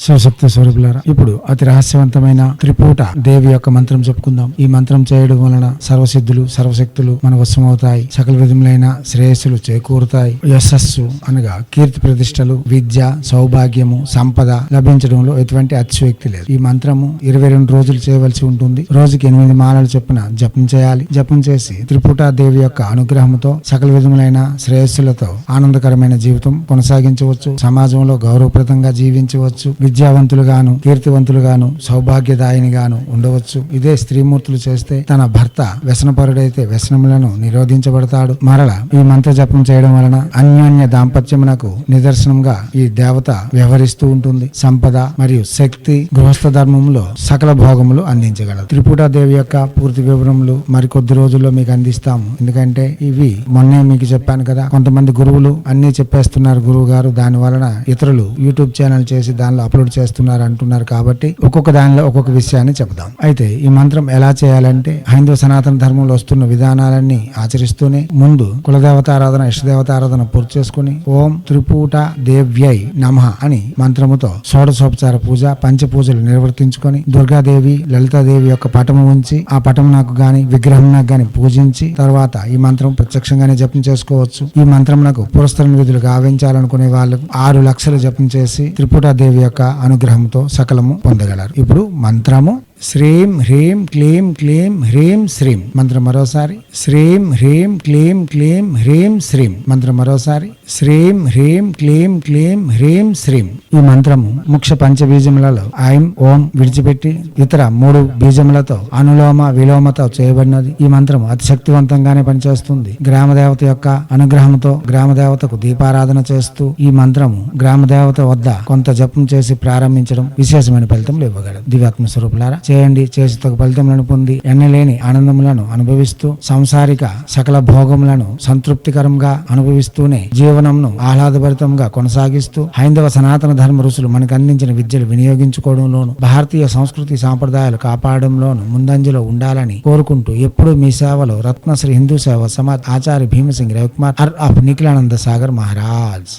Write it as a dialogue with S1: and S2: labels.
S1: శివశక్తి స్వరూపులారా ఇప్పుడు అతి రహస్యవంతమైన త్రిపూట దేవి యొక్క మంత్రం చెప్పుకుందాం. ఈ మంత్రం చేయడం వలన సర్వసిద్ధులు సర్వశక్తులు మన వశమవుతాయి సకల విధములైన శ్రేయస్సులు చేకూరుతాయి. యశస్సు అనగా కీర్తి ప్రతిష్టలు విద్య సౌభాగ్యము సంపద లభించడంలో ఎటువంటి అతిశయోక్తి లేదు. ఈ మంత్రము ఇరవై రెండు రోజులు చేయవలసి ఉంటుంది. రోజుకి ఎనిమిది మాలలు చొప్పున జపం చేయాలి. జపం చేసి త్రిపుట దేవి యొక్క అనుగ్రహంతో సకల విధములైన శ్రేయస్సులతో ఆనందకరమైన జీవితం కొనసాగించవచ్చు. సమాజంలో గౌరవప్రదంగా జీవించవచ్చు. విద్యావంతులుగాను కీర్తివంతులుగాను సౌభాగ్యదాయినిగాను ఉండవచ్చు. ఇదే స్త్రీమూర్తులు చేస్తే తన భర్త వ్యసనపరుడైతే వ్యసనములను నిరోధించబడతాడు. మరల ఈ మంత్ర జపం చేయడం వలన అన్యోన్య దాంపత్యమునకు నిదర్శనంగా ఈ దేవత వ్యవహరిస్తూ ఉంటుంది. సంపద మరియు శక్తి గృహస్థ ధర్మంలో సకల భోగములు అందించగలదు. త్రిపుట దేవి యొక్క పూర్తి వివరములు మరికొద్ది రోజుల్లో మీకు అందిస్తాము. ఎందుకంటే ఇవి మొన్నే మీకు చెప్పాను కదా. కొంతమంది గురువులు అన్ని చెప్పేస్తున్నారు గురువు గారు దాని వలన ఇతరులు యూట్యూబ్ ఛానల్ చేసి దానిలో అప్లోడ్ చేస్తున్నారు అంటున్నారు కాబట్టి ఒక్కొక్క దానిలో ఒక్కొక్క విషయాన్ని చెప్దాం అయితే ఈ మంత్రం ఎలా చేయాలంటే హైందవ సనాతన ధర్మంలో వస్తున్న విధానాలన్నీ ఆచరిస్తూనే ముందు కులదేవతారాధన ఇష్టదేవతారాధన పూర్తి చేసుకుని ఓం త్రిపూట దేవ్యై నమ అని మంత్రముతో షోడశోపచార పూజ పంచపూజలు నిర్వర్తించుకొని దుర్గాదేవి లలితాదేవి యొక్క పటము ఉంచి ఆ పటం నాకు గాని విగ్రహం నాకు గాని పూజించి తర్వాత ఈ మంత్రం ప్రత్యక్షంగానే జపం చేసుకోవచ్చు. ఈ మంత్రం నాకు పురస్కరణ విధులు గావించాలనుకునే వాళ్ళు ఆరు లక్షలు జపం చేసి త్రిపుట దేవి యొక్క అనుగ్రహంతో సకలము పొందగలరు. ఇప్పుడు మంత్రము శ్రీం హ్రీం క్లీం క్లీం హ్రీం శ్రీం. మంత్రం మరోసారి. శ్రీం హ్రీం క్లీం క్లీం హ్రీం శ్రీం. మంత్రం మరోసారి. శ్రీం హ్రీం క్లీం క్లీం హ్రీం శ్రీం. ఈ మంత్రము ముఖ్య పంచబీజములలో ఐం ఓం విడిచిపెట్టి ఇతర మూడు బీజములతో అనులోమ విలోమతో చేయబడినది. ఈ మంత్రం అతి శక్తివంతంగానే పనిచేస్తుంది. గ్రామదేవత యొక్క అనుగ్రహంతో గ్రామదేవతకు దీపారాధన చేస్తూ ఈ మంత్రము గ్రామదేవత వద్ద కొంత జపం చేసి ప్రారంభించడం విశేషమైన ఫలితం ఇవ్వగలదు. దివ్యాత్మ స్వరూపులారా చేయండి. చేసి తగు ఫలితములను పొంది ఎన్నలేని ఆనందములను అనుభవిస్తూ సంసారిక సకల భోగములను సంతృప్తికరంగా అనుభవిస్తూనే జీవనంను ఆహ్లాదభరితంగా కొనసాగిస్తూ హైందవ సనాతన ధర్మ ఋషులు మనకు అందించిన విద్యలు వినియోగించుకోవడంలోను భారతీయ సంస్కృతి సాంప్రదాయాలు కాపాడంలోను ముందంజలో ఉండాలని కోరుకుంటూ ఎప్పుడూ మీ సేవలో రత్నశ్రీ హిందూ సేవ సమాజ్ ఆచార్య భీమసింగ్ రవికుమార్ అర్ ఆఫ్ నిఖిలానంద సాగర్ మహారాజ్.